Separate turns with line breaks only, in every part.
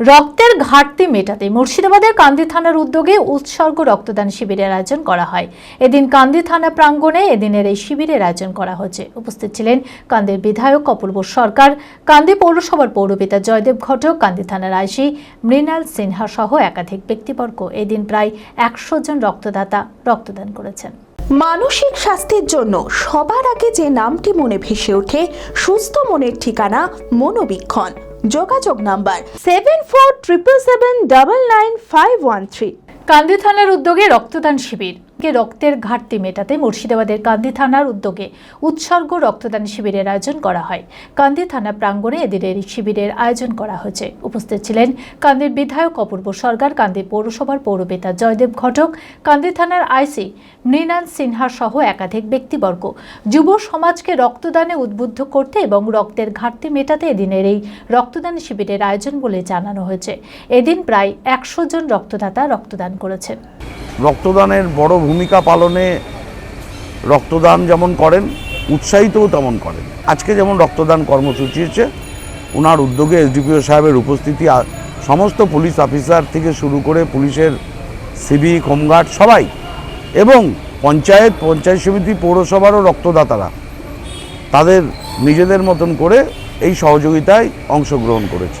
রক্তের ঘাটতি মেটাতে মুর্শিদাবাদের কান্দি থানার উদ্যোগে উৎসর্গ রক্তদান শিবিরের আয়োজন করা হয়। এদিন কান্দি থানা প্রাঙ্গণে এদিনের এই শিবিরের আয়োজন করা হয়েছে উপস্থিত ছিলেন কান্দির বিধায়ক অপূর্ব সরকার, কান্দি পৌরসভার পৌরপিতা জয়দেব ঘটক, কান্দি থানার আইসি মৃণাল সিনহা সহ একাধিক ব্যক্তিবর্গ। এদিন প্রায় একশো জন রক্তদাতা রক্তদান করেছেন।
মানসিক স্বাস্থ্যের জন্য সবার আগে যে নামটি মনে ভেসে ওঠে, সুস্থ মনের ঠিকানা মনোবীক্ষণ। যোগাযোগ number seven four triple seven double nine five one three
Kandi থানার উদ্যোগে রক্তদান শিবির। রক্তের ঘাটতি মেটাতে মুর্শিদাবাদের কান্দি থানার উদ্যোগে উৎসর্গ রক্তদান শিবিরের আয়োজন করা হয়। কান্দি থানা প্রাঙ্গণে এদিনের এই শিবিরের আয়োজন করা হয়েছে। উপস্থিত ছিলেন কান্দির বিধায়ক অপূর্ব সরকার, কান্দি পৌরসভার পৌরপিতা জয়দেব ঘটক, কান্দি থানার আইসি মৃণাল সিনহা সহ একাধিক ব্যক্তিবর্গ। যুব সমাজকে রক্তদানে উদ্বুদ্ধ করতে এবং রক্তের ঘাটতি মেটাতে এদিনের এই রক্তদান শিবিরের আয়োজন বলে জানানো হয়েছে। এদিন প্রায় একশো জন রক্তদাতা রক্তদান করেছেন।
রক্তদানের বড় ভূমিকা পালনে রক্তদান যেমন করেন, উৎসাহিতও তেমন করেন। আজকে যেমন রক্তদান কর্মসূচি হচ্ছে ওনার উদ্যোগে এসডিপিও সাহেবের উপস্থিতি সমস্ত পুলিশ অফিসার থেকে শুরু করে পুলিশের সিভিক, হোমগার্ড সবাই এবং পঞ্চায়েত পঞ্চায়েত সমিতি, পৌরসভারও রক্তদাতারা তাদের নিজেদের মতন করে এই সহযোগিতায় অংশগ্রহণ করেছে।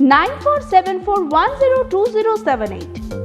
9474102078.